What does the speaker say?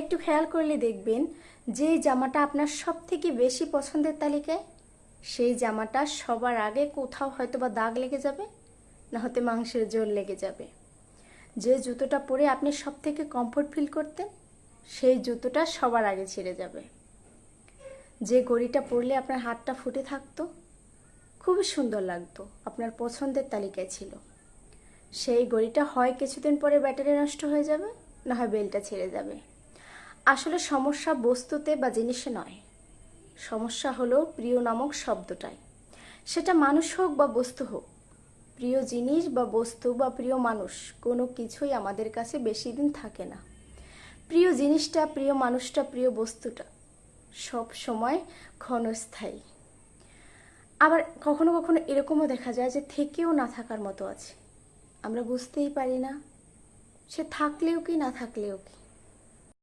একটু খেয়াল করলে দেখবেন যে জামাটা আপনার সব থেকে বেশি পছন্দের তালিকায়, সেই জামাটা সবার আগে কোথাও হয়তো বা দাগ লেগে যাবে, না হতে মাংসের জোর লেগে যাবে। যে জুতোটা পরে আপনি সব থেকে কমফোর্ট ফিল করতেন, সেই জুতোটা সবার আগে ছিঁড়ে যাবে। যে গড়িটা পরলে আপনার হাতটা ফুটে থাকতো, খুবই সুন্দর লাগতো, আপনার পছন্দের তালিকায় ছিল। সেই গড়িটা হয় কিছুদিন পরে ব্যাটারি নষ্ট হয়ে যাবে, না হয় বেলটা ছেড়ে যাবে। আসলে সমস্যা বস্তুতে বা জিনিসে নয়। সমস্যা হলো প্রিয় নামক শব্দটাই। সেটা মানুষ হোক বা বস্তু হোক, প্রিয় জিনিস বা বস্তু বা প্রিয় মানুষ কোনো কিছুই আমাদের কাছে বেশি দিন থাকে না। প্রিয় জিনিসটা, প্রিয় মানুষটা, প্রিয় বস্তুটা সব সময় ক্ষণস্থায়ী। আবার কখনো কখনো এরকমও দেখা যায় যে থেকেও না থাকার মতো আছে। আমরা বুঝতেই পারি না, সে থাকলেও কি না থাকলেও কি।